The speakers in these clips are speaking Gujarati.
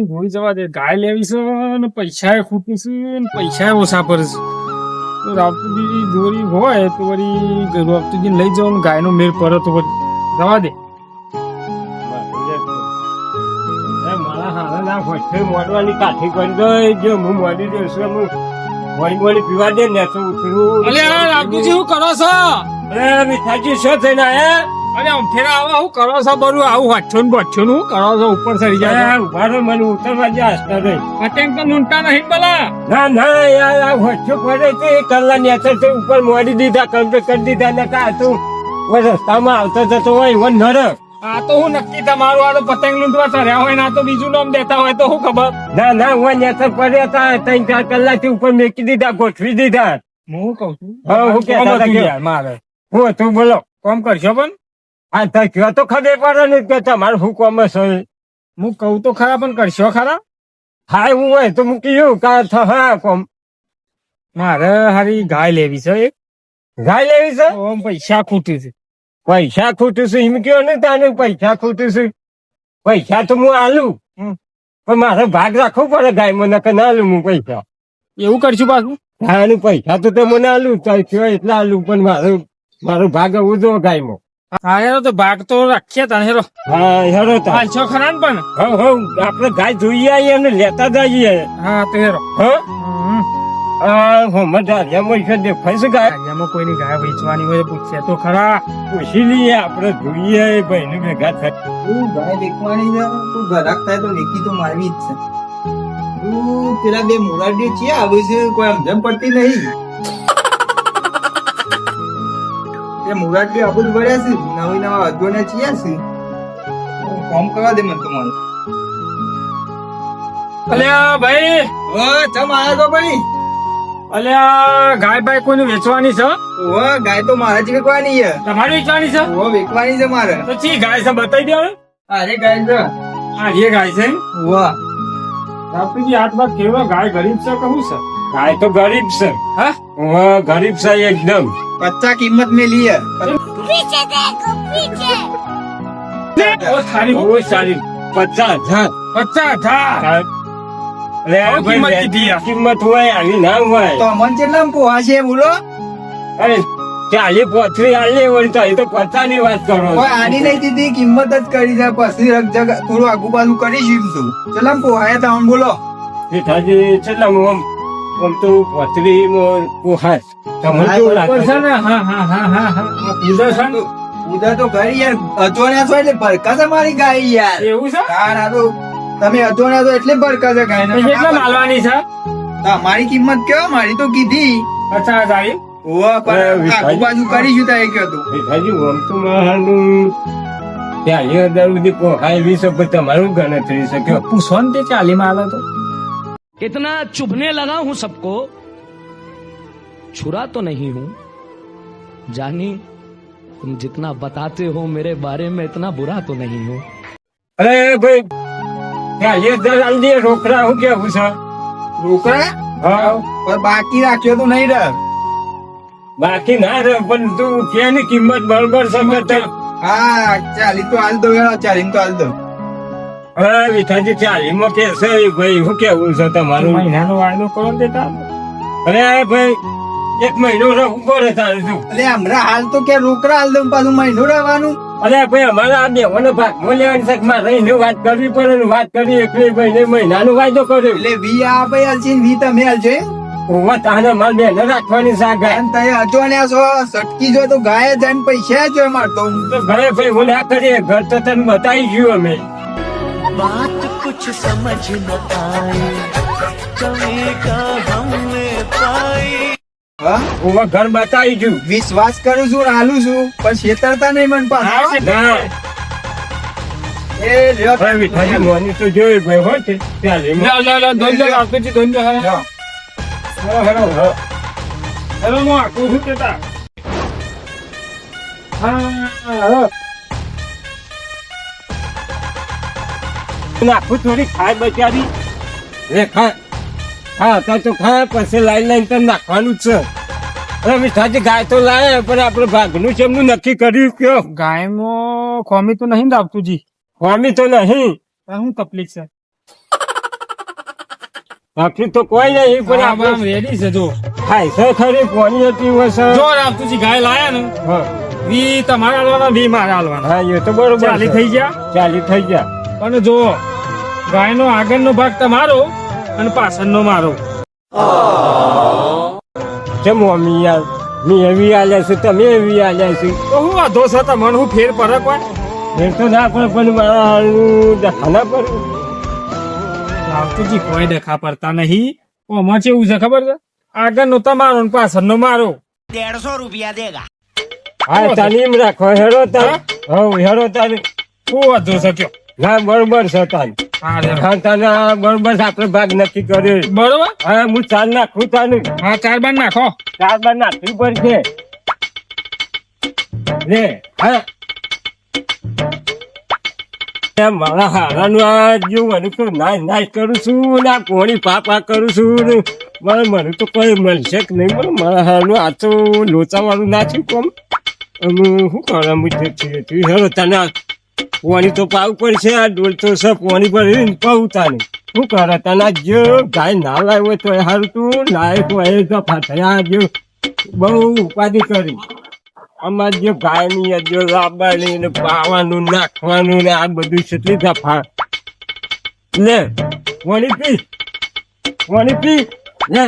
રાપતીજી હોઈ જવા દે. ગાય લેવી છે ને પૈસા ખૂટી છે ને પૈસા ઓછા પર છે. રાપતીજી દોરી હોય તો વળી રાપતીજી લઈ જવાનું ગાયનો મેર પર તો જવા દે. ના મોડવાની કાઠી કરી દો. જો હું મોડી દઉં છું હું મોડી મોડી પીવા દે ને તો ઉતરું. અલે આ શું કરો છો? અરે મીઠાજી શું થઈને આયા? અરે અમથેરા આવા હું કરો છો બરું આવું ને બચ્ચો નું કરો છો? ઉપર ચડી જાય ઊભા રહો મને ઉતરવા જ હસતા નહીં. પતંગ તો નૂંટા નહીં પેલા ના ના યાર આ હોઠો પડે છે. એ કલ્લા નેચર છે. ઉપર મોડી દીધા કંપે કરી દીધા ને કા તું રસ્તામાં આવતો જતો હોય વન નરક આ તો હું નક્કી તમારું આ તો પતંગ લૂંટવા ચડ્યા હોય ને આ તો બીજું નામ દેતા હોય તો શું ખબર? ના ના હું નેચર પડ્યા હતા. ત્રણ ચાર કલાકથી ઉપર મેકી દીધા ગોઠવી દીધા. હું કઉ છું. હા, હું કે- મારે. હું તું બોલો. કોમ કરશો પણ? આ તો કયો તો ખબર પડે ને કે તમારે શું કોમ છે? હું કહું તો ખરા પણ કરશો ખરા? હા એવું હોય તો હું કહ્યું કા હા કોમ. મારે હારી ગાય લેવી છે એક. ગાય લેવી છે? ઓમ પૈસા ખૂટી છે. પૈસા ખોટું છે એમ કયો ને તાને પૈસા ખોટું છે? પૈસા તો હું આલું. પણ મારો ભાગ રાખવો પડે ગાયમાં કે ના આલું હું પૈસા. એવું કરશું પાછું? હા પૈસા તો તે મને આલું એટલે આલું પણ મારો મારો ભાગ આવું જો ગાયમાં. હા હેરો તો ભાગ તો રાખીએ તને હેરો. હા હેરો તા. હાલ છો ખરા ને પણ? આપણે ગાય જોઈએ આવીએ અને લેતા જઈએ. હા તો હેરો. હા? હમ. આ હોમત ધારિયામાં છે દેખાય છે ગાય. ગાયમાં કોઈની ગાય વેચવાની હોય તો ખરા. પૂછી લઈએ આપણે જોઈએ ભાઈ ભેગા થાય. ગાય વેચવાની તું ઘરાક થાય તો વેચી તો મારવી જ છે. પેલા બે મોરાડીઓ છે આવે છે કોઈ સમજણ પડતી નહીં. એ મોરાડીઓ આબુ જ વળ્યા છે નવી નવા અધ્વને છીએ છે. કોમ કરવા દે મને તમારું. અલ્યા ભાઈ! ઓ ચમ આયા તો ભાઈ? અલ્યા ગાય બાય કોઈને વેચવાની છે? ઓ ગાય તો મારા જ વેચવાની છે. તમારી વેચવાની છે? ઓ વેચવાની છે મારે. તો ચી ગાય છે બતાવી દે હવે. અરે ગાય છે. આ એ ગાય છે. વાહ આપણી હાથમાં કેવા ગાય ગરીબ છે કહું છે? ગાય તો ગરીબ છે. હા? હું ગરીબ છે એકદમ. પચ્ચા કિંમત મે લીએ. પીછે દેખો પીછે સારી. ઓ સારી. પચાસ હજાર. પચાસ હજાર. કિંમત હોય આની ના હોય. તો મન કેટલા બોલો? અરે ચાલી પથરી આલી હોય તો એ તો પચાની વાત કરો આની નહીં દીધી કિંમત જ કરી છે પથરી થોડું આગુ બાજુ કરી શું છું ચલા પોહાય તમે બોલો જેઠાજી હું આમ આમ તો પોથરી પોહાય તમને કેવું લાગે? છે ને હા હા હા હા હા. ઉધર છે ને. ઉધર તો ઘરી યાર. અજોણ્યા છો એટલે ભરકા છે મારી ગાય યાર. એવું છે? તાર આ તો તમે અજોણ્યા છો એટલે ભરકા છે ગાય તો કેટલા માલવાની છે? મારી કિંમત કયો મારી તો કીધી. અચ્છા એમ? ઓવા પણ વિશાલ. બાજુ કરીશું તા એ કયો તું જેઠાજી આમ તો મારું ચાલી હજાર સુધી પોહાય તમારું ગણતરી છે. કે પૂછો ને તે ચાલી માલે તો. इतना चुभने लगा हूं सबको छुरा तो नहीं हूं जानी तुम जितना बताते हो मेरे बारे में इतना बुरा तो नहीं हूं અરે ભાઈ ચાલી હજાર આલી દે રોકડા હું કેવું છે રોકડા હા પણ બાકી રાખ્યો તો નહીં રહ બાકી ના રે પણ તું કે ની કિંમત બરોબર છે મેં તો હા ચાલી તો હાલ દો યાર ચાલી તો હાલ દો હવે વિઠાજી ચાલી માં ભાઈ શું કેવું છે તમારું? મહિનાનો વાયદો કરો ને અરે ભાઈ એક મહિનો રહેવું પડે તારે તું. એટલે હમણાં હાલ તો કે રોકડા હાલ દઉં પાછું મહિનો રહેવાનું. અરે ભાઈ અમારે આ બેવાનો ભાગ લેવાની છે મારે રહીને વાત કરવી પડે ને વાત કરી એકલી ભાઈ ને મહિનાનો વાયદો કર્યો. એટલે વી આ ભાઈ હાલશે વી તમે હાલશે ઓવા તાને મારે બેને રાખવાની છે ગાય. એમ તમે અજોણ્યા છો સટકી જો તો ગાય જાય ને પૈસા જો મારતો હું તો. ઘરે ભાઈ હું ના કરીએ ઘર તો તને બતાવી ગયું અમે. बात कुछ समझ न आए कमी का हमने पाई હા ઓવા ઘર બતાવી ગયું વિશ્વાસ કરું છું ને હાલું છું પણ છેતરતા નહીં મન પાછા ના નાખું થોડી ખાય બચારી રે ખા હા અત્યારે તો ખા પછી લાઈન લાઈન તો નાખવાનું જ છે. વિઠાજી ગાય તો લાયા પણ આપણે ભાગનું છે એમનું નક્કી કર્યું કયો? ગાયમાં ખોમી તો નહીં ને જી સ્વામી તો નહીં. શું તકલીફ છે? બાકી તો કોઈ નહીં પણ આપણે રેડી છે જો. ખાય છે ખરી કોની હતી વસે જો ગાય લાયા ને હા. વી તમારા હાલવાના વી મારા હાલવાના. હા એ તો બરોબર ચાલી થઈ ગયા? ચાલી થઈ ગયા. અને જો ગાયનો આગળનો ભાગ તમારો અને પાછળનો મારો. છે મમ્મી યાર મેં એવી આલ્યા છે તમે એવી આલ્યા છે તો હું વાંધો છે તમને હું ફેર ફરક હોય ફેર તો ના પણ પણ મારા હાલનું દેખાના પર રામતુજી કોઈ દેખા પડતા નહીં. આમાં કેવું છે ખબર છે? આગળનો તમારો ને પાછળનો મારો. રૂપિયા હા તાલીમ રાખો હેરો તાર હવ હેરો તાર હું વાંધો છે કયો? ના બરોબર છે તને. આ બરોબર છે આપણે ભાગ નક્કી કર્યો. બરોબર? હા હું ચાર નાખું તાનું. હા ચાર બાર નાખો. ચાર બાર નાખવી પડશે. લે હા. મારા હારાનું આ જો મને તો નાશ નાશ કરું છું ને આ કોણી પાપા કરું છું ને મારે મને તો કોઈ મળશે કે નહીં મને મારા હારનું આ તો લોચાવાળું નાખ્યું કોમ. અમે શું કરવા મૂકે છીએ? હેરો તને પોણી તો પાવું પડશે, આ ડોલ તો છે પોણી પર પાવું તાને શું કરે તને જો ગાય ના લાવ્યો તો એ હારું તું લાયક હોય તો ફાટયા જો. બહુ ઉપાધિ કરી. અમાર જે ગાયની જો લાવવાની ને પાવાનું, નાખવાનું ને આ બધું કેટલી દફા લે, પોણી પી પોણી પી, લે.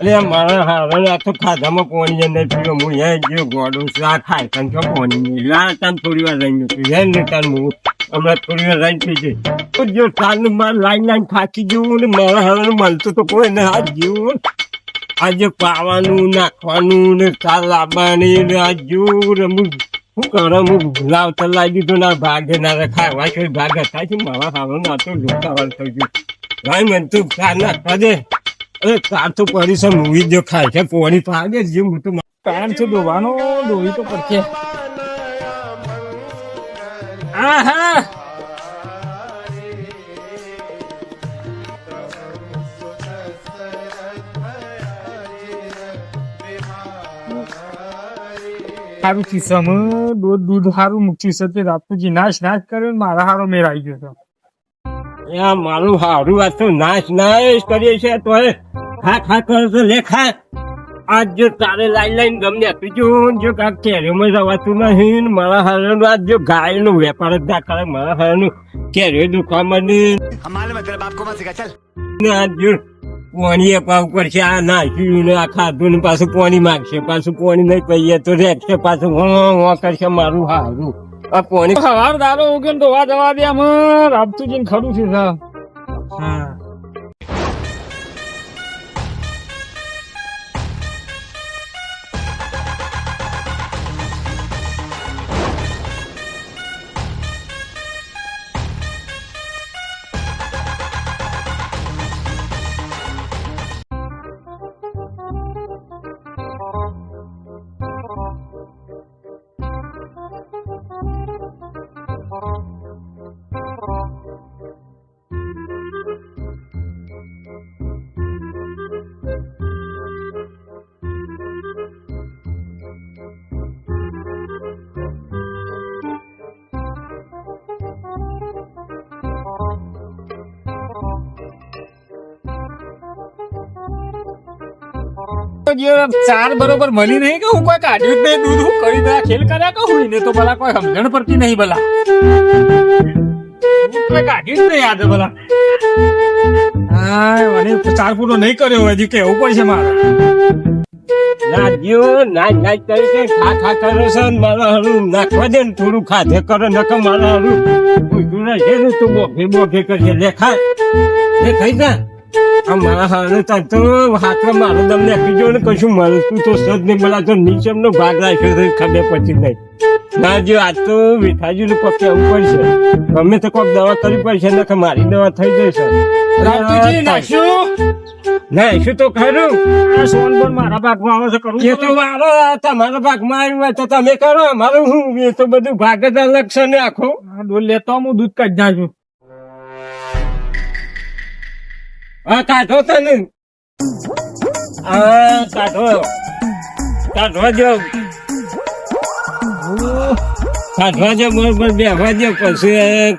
અરે મારા હારણ આ તો ખાધામાં પાણી અંદર પીવો હું એ ગયો, ગોડું આ ખાય તન તો પાણી નહીં. લા તન થોડી વાર રહીને પી. હે ને તન હું હમણાં થોડી વાર રહીને છે તો જો તારનું માર લાઈન લાઈન ફાંકી ગયું ને મારા હારણ મળતું તો કોઈ ને આ જીવું આજે પાવાનું, નાખવાનું ને ચાલ લાવવાની ને આ રમું હું કરે? હું લાવતા લાવી દીધો ના ભાગે ના રખાય વાંચો ભાગ. થાય છે મારા હારું ના તો લોટાવાળ થઈ ગયું. ભાઈ, મને તું ખ્યાલ નાખવા દે અરે ચાર તો પડી મૂવી જો ખાય છે, પોણી પાડે જે હું તો ટાઈમ છે ડોવાનો ડોવી તો પડશે. આહા! સારું ખિસ્સામાં દૂધ દૂધ સારું મૂક્યું છે, તે રાતુજી નાશ નાશ કર્યો મારા હારો મેળ આવી ગયો છે. આ મારું સારું આ તો નાશ નાશ કરીએ છે તો એ ખા ખા કરે તો લેખા આજ જો તારે લાઈન લાઈન ગમે પીજું જો કાંક કેરીઓમાં જવાતું નહીં ને મારા હારનું આજ જો ગાયનો વેપાર જ ના કરે મારા હારનું કેરીઓ દુખવા માંડી ને આજ જો પોણીએ પાવ કરશે આ નાખ્યું ને આ ખાધું ને પાછું પોણી માગશે પાછું પોણી નહીં પહીએ તો રેખશે પાછું હો હો કરશે મારું હારું. આ પોણી સવાર દારો ઉગે તો વા જવા દે આમાં. રામતુજી ખરું છે સર જે ચાર બરોબર મળી નહીં કે હું કોઈ કાઢ્યું જ નહીં, દૂધ હું કરી દા ખેલ કર્યા કહું, એને તો ભલા કોઈ સમજણ પડતી નહીં ભલા. કોઈ હા મને ચાર ફૂટો નહીં કર્યો હજી કેવું પડશે મારે. નાજ્યો નાચ નાચ કરી ખા ખા કરે છે ને મારા હારું. નાખવા દે ને થોડું ખાધે કરો, નકર મારા હારું. ઉઈધું રહેશે ને, તું બોફે બોફે કરશે લે ખા લે, ખાઈ જા. આ મારા હારું તો હાથમાં મારું દમ નાખી જો ને કશું મારું તું તો સદ નહીં બોલા તો નીચેનો ભાગ રાખ્યો તો ખબર પછી નહીં. ના જો તો વિઠાજીનું કોક કહેવું પડશે. ગમે તો કોક દવા કરવી પડશે નકર મારી દવા થઈ જશે. ના શું તો ખરું સોન બોન મારા ભાગમાં આવે છે કરું એ તો મારો તમારા ભાગમાં આવ્યું તો તમે કરો. અમારું હું એ તો બધું ભાગ જ અલગ છે ને આખો. ડોલ લેતો હું દૂધ કાઢી નાખ્યું હા કાઢો તો ને હા કાઢો. કાઢવા જો કાઢવા જો બરોબર બેહવા જો પછી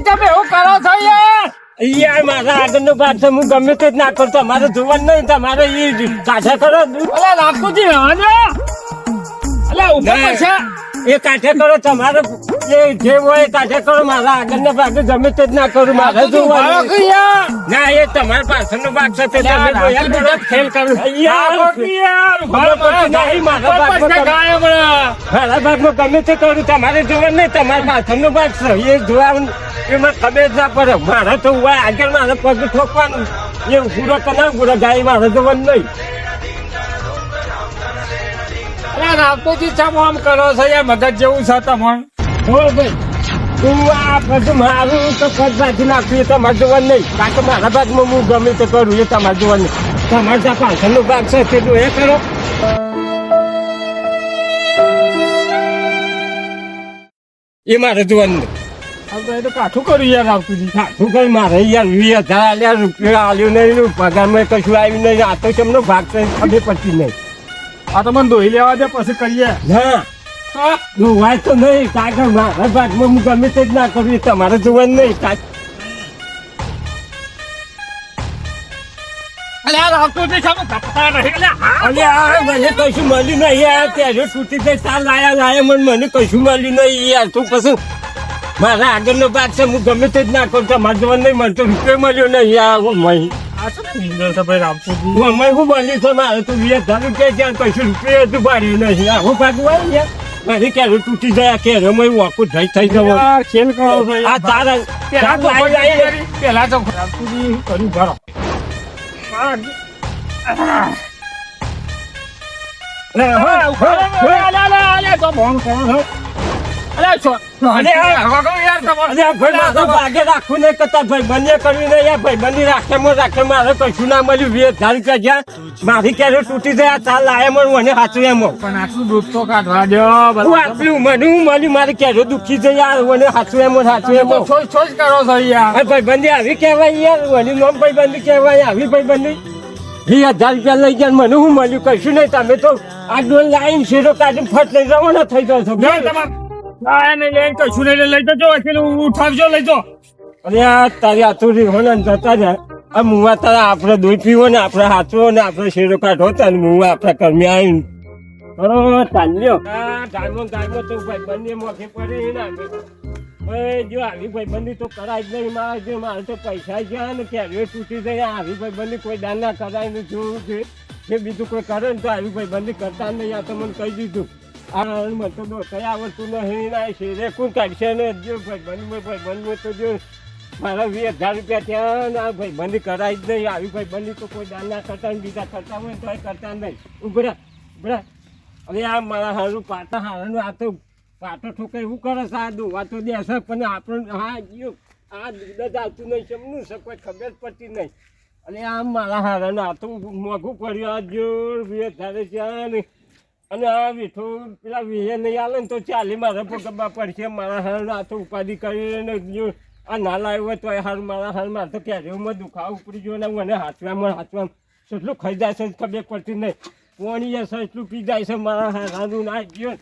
તમે એવું કરો છો યાર? યાર મારા આગળનો ભાગ છે હું ગમે તે જ ના કરતો મારે જોવાનું નહીં તમારે એ કાઢા કરો. અરે લાપુજી રહેવા એ કાઢે કરો તમારે જે હોય એ કરો મારા આગળના ભાગે ગમે તે જ ના કરું મારે ના એ તમારા ભાગ છે તે તમે કરો. મારા ગમે તે કરું જોવાનું નહીં તમારા પાછળનો ભાગ છે. એ જોવાનું એમાં ખબર જ ના પડે. મારે તો આગળ મારે પગ ઠોકવાનું. એ પૂરો કના પૂરો ગાય મારે જોવાનું નહીં. અલા બાપુજી ચમ આમ કરો છો યાર મગજ જેવું છે તમારું હો ભાઈ તું આ બધું મારું તો કદ બાજી નાખ્યું એ તમારે જોવાનું નહીં. કે મારા ભાગમાં હું ગમે તે કરું એ તમારે જોવાનું નહીં. તમારે ત્યાં પાછળનો ભાગ છે તેટલું એ કરો. એ મારે જોવાનું નહીં. તો કાઠું કર્યું યાર આવતું શું કઈ મારે યાર વીસ હજાર રૂપિયા આલ્યું નહીં પગારમાં કશું આવ્યું નહીં. આ તો કેમનો ભાગ છે ખબર પડતી નહીં. આ તો મને ધોઈ લેવા દે પછી કરીએ. ના. હા? જોવાય તો નહીં કારણ મારા ભાગમાં હું ગમે તે જ ના કરું તમારે જોવાનું નહીં મને કશું મળ્યું નહીં યાર ત્યારે તૂટી ગઈ તાર લાયા લાયા મને મને કશું મળ્યું નહીં યાર તું પછી મારા આગળનો ભાગ છે હું ગમે તે જ ના કરું તમારે જોવાનું નહીં મને તો રૂપિયો મળ્યો નહીં યાર મહી છે ભાઈ હું વીસ હજાર રૂપિયા ત્યાં ભાડ્યું નહીં આવું ભાગ હોય ને મારી ક્યારે તૂટી જાય ક્યારે મેં થઈ થઈ જવું તારા પેલા છો. છો- અરે, આ- હવા કહું યાર તમારે. અરે આ ભાઈ મારા ભાગે રાખવું નહીં કરતા ભાઈ બંને કરવી નહીં યાર ભાઈ બંને રાખે માં રાખે મારે કશું ના મળ્યું વીસ હજાર રૂપિયા મારી ક્યારે તૂટી ગયા તાર લાયા મને મને હાચું એમ પણ આટલું દૂધ તો કાઢવા દો હું આટલું મને હું મળ્યું મારે ક્યારે દુઃખી છે યાર મને હાચું એમ સાચું એમ છોજ છોજ કરો છો યાર. ભાઈ આવી કહેવાય યાર વળી નોમ ભાઈ કહેવાય આવી ભાઈ બંધી વીસ હજાર રૂપિયા લઈ ગયા મને હું મળ્યું કશું નહીં તમે તો આ ડોલ લાઈન શેરો કાઢીને ફટ લઈ જવાના થઈ જાવ છો. આ એને લઈને કશું નહીં લઈ જજો એટલે ઉઠાવજો લઈ જો અરે આ તારી આતુરી હો ને જતા જાય આ મુવા તારા આપણે દૂધ પીવો ને આપણે હાચવો ને આપણે શેરો કાઢો તા ને મુવા આપણા કર્મી આવીને. અરે ચાલ્યો. તો ભાઈ બંને મોખે પડે ને ભાઈ જો આવી ભાઈ તો કરાય જ નહીં મારા જો મારે તો પૈસા ગયા ને ક્યારે તૂટી જાય આવી ભાઈ કોઈ દાન ના કરાય ને જોવું છે કે બીજું કોઈ કરે ને તો આવી ભાઈબંધી કરતા નહીં. આ તો મને કહી દીધું. આ મને તો દોસ્ત આવડતું નહીં ના શેરે કોણ કાઢશે ને? જો ભાઈ બંધ ભાઈ બંધ તો જો મારા વીસ હજાર રૂપિયા ત્યાં ના ભાઈ બંધ કરાય જ નહીં. આવી ભાઈ બંધ તો કોઈ દાન ના કરતા ને બીજા કરતા હોય તોય કરતા નહીં. ઉભરા ઉભરા હવે આ મારા હારું પાટા હારાનું આ તો પાટો ઠોકે એવું કરે છે, આ દોવા તો દેશે પણ આપણને હા જો આ દૂધ નહીં કેમનું છે, કોઈ ખબર પડતી નહીં. અને આમ મારા હારાનું આ તો મોંઘું પડ્યું. આ જોર વીસ હજાર ત્યાં અને આ વીઠો પેલા વીએ નહીં આલે ને તો ચાલી મારે પગમાં પડશે. મારા હાલ આ તો ઉપાધિ કરીને જો આ ના લાવ્યો તો હાલ મારા હાલ મારે તો કેરીઓમાં દુખાવ ઉપડી ગયો ને મને હાથવામાં, હાથમાં એટલું ખાઈ જાય છે ખબર પડતી નહીં. પોણી જશે એટલું પી જાય છે, મારા હારાનું ના ગયો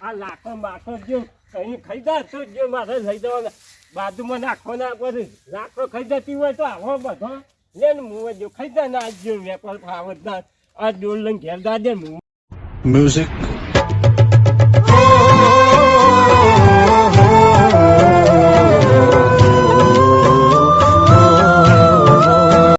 આ લાખો માખો જો કઈ ખાઈ જાય તો જો મારે લઈ જવાના. બાજુમાં નાખો ના પડે લાખો ખાઈ જતી હોય તો આવો બધો. લે ને મું જો ખાઈ જાય ને આ જો વેપાર ફાવત આ ડોલ લઈને ઘેર દાદે મું Music